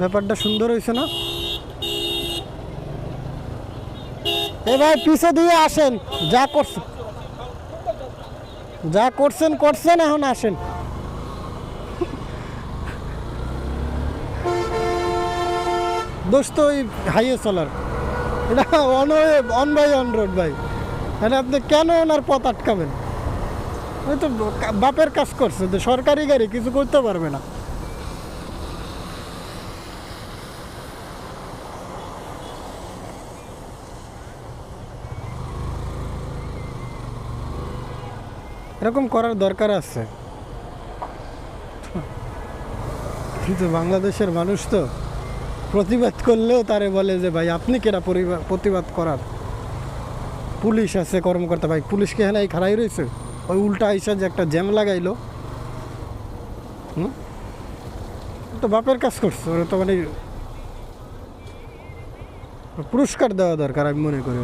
ব্যাপারটা সুন্দর হয়েছে না? এ ভাই, পিছে দিয়ে আসেন। যা করছেন যা করছেন করছেন, এখন আসেন। দোষ তো ওই হাইয়ে চলার। এটা on on by on road ভাই। মানে আপনি কেন ওনার পথ আটকাবেন? ওই তো বাপের কাজ করছে, তো সরকারি গাড়ি, কিছু করতে পারবে না। এরকম করার দরকার আছে। কিন্তু বাংলাদেশের মানুষ তো প্রতিবাদ করলেও তারে বলে যে, ভাই, আপনি কেরা প্রতিবাদ করার? পুলিশ আছে কর্মকর্তা, ভাই, পুলিশকে হ্যাঁ এই খাড়াই রয়েছে ওই উল্টা আইসা যে একটা জ্যাম লাগাইলো। হুম? তো বাপের কাজ করছে, ওরা তো মানে পুরস্কার দেওয়া দরকার আমি মনে করি।